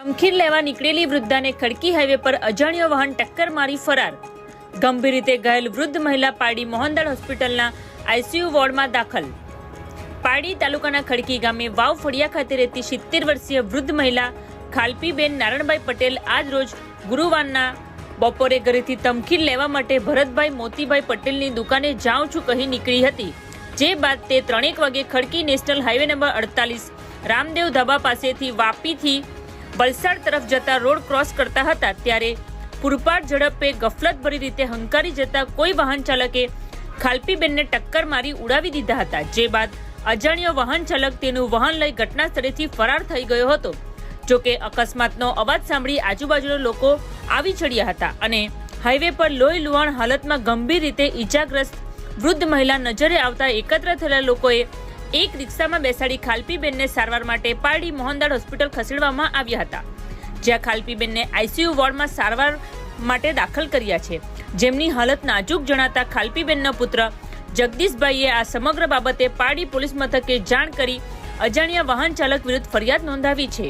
ખીર લેવા નીકળેલી વૃદ્ધાને ખડકી હાઈવે પર અજાણ્યો વાહન ટક્કર મારી ફરાર. ગંભીર રીતે ઘાયલ વૃદ્ધ મહિલા પાડી મોહનદાળ હોસ્પિટલના આઈસીયુ વોર્ડમાં દાખલ. પાડી તાલુકાના ખડકી ગામે વાવ ફળિયા ખાતે રહેતી સિત્તેર વર્ષીય વૃદ્ધ મહિલા ખાલપીબેન નારણભાઈ પટેલ આજ રોજ ગુરુવારના બપોરે ઘરેથી તમખીર લેવા માટે ભરતભાઈ મોતીભાઈ પટેલની દુકાને જાઉં છું કહી નીકળી હતી. જે બાદ તે ત્રણેક વાગે ખડકી નેશનલ હાઈવે નંબર અડતાલીસ રામદેવ ધાબા પાસેથી વાપીથી વલસાડ તરફ જતા રોડ ક્રોસ કરતા હતા ત્યારે પૂરપાટ ઝડપે ગફલતભરી રીતે હંકારી જતા કોઈ વાહન ચાલકે ખાલપીબેનને ટક્કર મારી ઉડાવી દીધા હતા. જે બાદ અજાણ્યો વાહન ચાલક તેનું વાહન લઈ ઘટના સ્થળેથી ફરાર થઈ ગયો હતો. જોકે અકસ્માતનો અવાજ સાંભળી આજુબાજુના લોકો આવી ચડ્યા હતા અને હાઈવે પર લોહી લુહાણ હાલતમાં ગંભીર રીતે ઈજાગ્રસ્ત વૃદ્ધ મહિલા નજરે આવતા એકત્ર થયેલા લોકોએ એક રિક્ષામાં બેસાડી ખાલપીબેનને સારવાર માટે પારડી મોહનદાળ હોસ્પિટલ ખસેડવામાં આવ્યા હતા. જ્યાં ખાલપીબેનને આઈસીયુ વોર્ડમાં સારવાર માટે દાખલ કર્યા છે. જેમની હાલત નાજુક જણાતા ખાલપીબેનના પુત્ર જગદીશભાઈએ આ સમગ્ર બાબતે પારડી પોલીસ મથકે જાણ કરી અજાણ્યા વાહન ચાલક વિરુદ્ધ ફરિયાદ નોંધાવી છે.